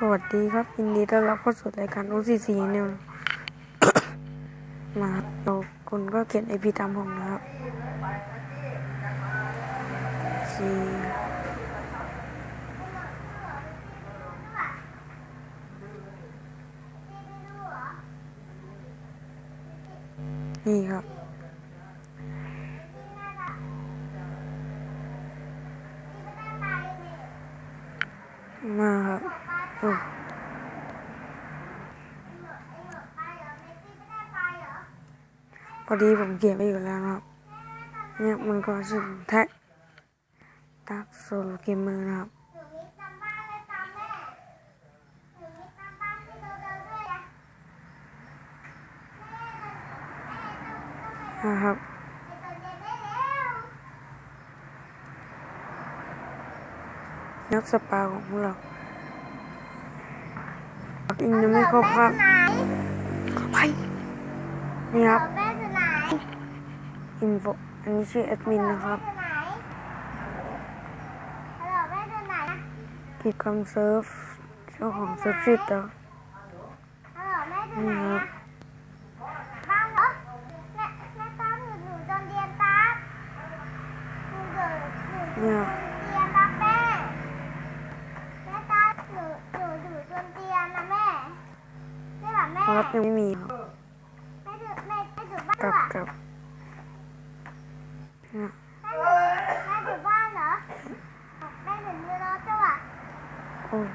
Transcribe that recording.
สวัสดีครับยินดีต้อนรับเข้าสู่รายการ OCC เนี่ยมาครับเราคุณก็เขียนไอพีตามผมนะครับสี่นี่ครับมาครับ พอดีผมเขียนไปอยู่แล้วนะครับ เนี่ยมันก็ชื่อแท็กตักโซโลเกมเมอร์นะครับนะครับนักสปาของพวกเรา อินยังไม่ครบครับไหนไปนี่ครับแม่อยู่ไหนอินโฟอันนี้ชื่อแอดมินนะครับแม่อยู่ไหนฮัลโหลแม่อยู่ไหนกิจกรรมเซิร์ฟเจ้าของเซิร์ฟชื่อเตอฮัลโหลแม่อยู่ไหนนี่ครับบ้านเหรอแม่แม่ตามหนูหนูโดนเรียนตามหนูโดนหนูโดน เนี่ย เรียนตามแม่แม่ตามหนูหนูหนูโดนเรียนนะแม่ แม่แบบแม่ออสยังไม่มีครับแม่อยู่แม่แม่อยู่บ้านกลับเหรอกลับเนี่ยแม่อยู่แม่อยู่บ้านเหรอแม่อยู่ในรถจ้ะวะโอ้ย